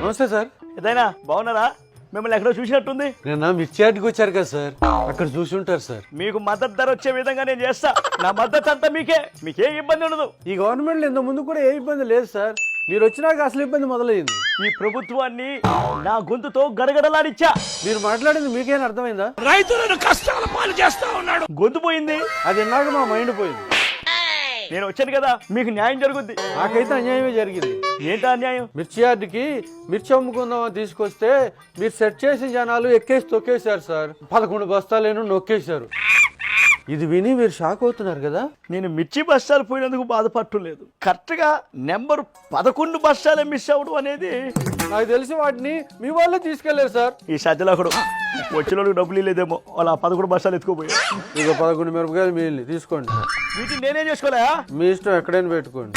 నమస్తే సార్. ఏదైనా బాగున్నారా? మిమ్మల్ని ఎక్కడో చూసినట్టుంది. నిన్న మిర్చి యార్డ్కి వచ్చారు కదా సార్. అక్కడ చూసి ఉంటారు సార్. మీకు మద్దతు ధర వచ్చే విధంగా నేను చేస్తా. నా మద్దతు అంతా మీకే. మీకే ఇబ్బంది ఉండదు. ఈ గవర్నమెంట్లో ఇంత ముందు కూడా ఏ ఇబ్బంది లేదు సార్. మీరు వచ్చినాక అసలు ఇబ్బంది మొదలైంది ఈ ప్రభుత్వాన్ని నా గొంతుతో గడగడలాడిచ్చా మీరు మాట్లాడింది మీకేం అర్థమైందా? రైతులను కష్టాల పాలు చేస్తా ఉన్నాడు. గొంతు పోయింది. అది విన్నాక మా మైండ్ పోయింది. నేను వచ్చాను కదా మీకు న్యాయం జరుగుద్ది. నాకైతే అన్యాయమే జరిగింది. ఏంటా అన్యాయం మిర్చి యార్డ్కి మిర్చి అమ్ముకుందామని తీసుకొస్తే మీరు సెట్ చేసిన జనాలు ఎక్కేసి తొక్కేశారు సార్. పదకొండు బస్తాలేను నొక్కేశారు. ఇది విని మీరు షాక్ అవుతున్నారు కదా? నేను మిర్చి బస్తాలు పోయినందుకు బాధపడలేదు కరెక్ట్గా నెంబర్ పదకొండు బస్తాలే మిస్ అవ్వడం అనేది నాకు తెలిసి వాటిని మీ వాళ్ళే తీసుకెళ్ళారు సార్. ఈ సజ్జలో ఒకడు వచ్చిన వాళ్ళకి డబ్బులు లేదేమో వాళ్ళ పదకొండు బస్తాలు ఎత్తుకోపోయి ఇక పదకొండు మిరపకాయలు మిగిలిన తీసుకోండి. వీటిని నేనేం చేసుకోలే మీ ఇష్టం ఎక్కడైనా పెట్టుకోండి.